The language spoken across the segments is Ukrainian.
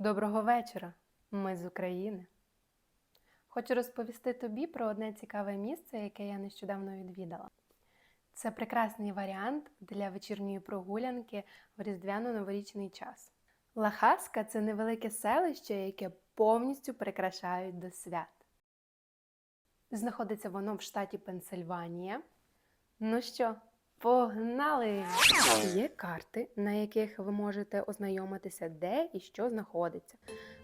Доброго вечора! Ми з України. Хочу розповісти тобі про одне цікаве місце, яке я нещодавно відвідала. Це прекрасний варіант для вечірньої прогулянки в різдвяно-новорічний час. Лахаска це невелике селище, яке повністю прикрашають до свят. Знаходиться воно в штаті Пенсильванія. Ну що, погнали! Є карти, на яких ви можете ознайомитися, де і що знаходиться.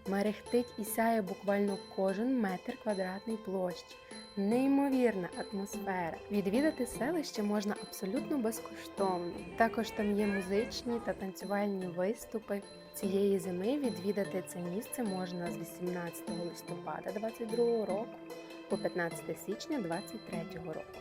Мерехтить і сяє буквально кожен метр квадратний площі. Неймовірна атмосфера. Відвідати селище можна абсолютно безкоштовно. Також там є музичні та танцювальні виступи. Цієї зими відвідати це місце можна з 18 листопада 2022 року по 15 січня 2023 року.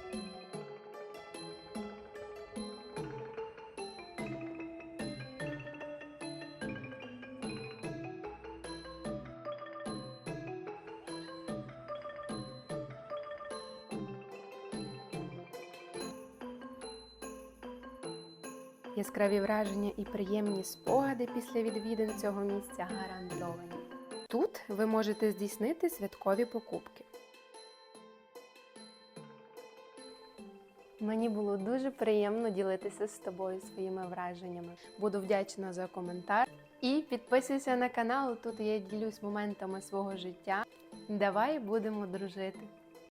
Яскраві враження і приємні спогади після відвідин цього місця гарантовані. Тут ви можете здійснити святкові покупки. Мені було дуже приємно ділитися з тобою своїми враженнями. Буду вдячна за коментар. І підписуйся на канал, тут я ділюсь моментами свого життя. Давай будемо дружити.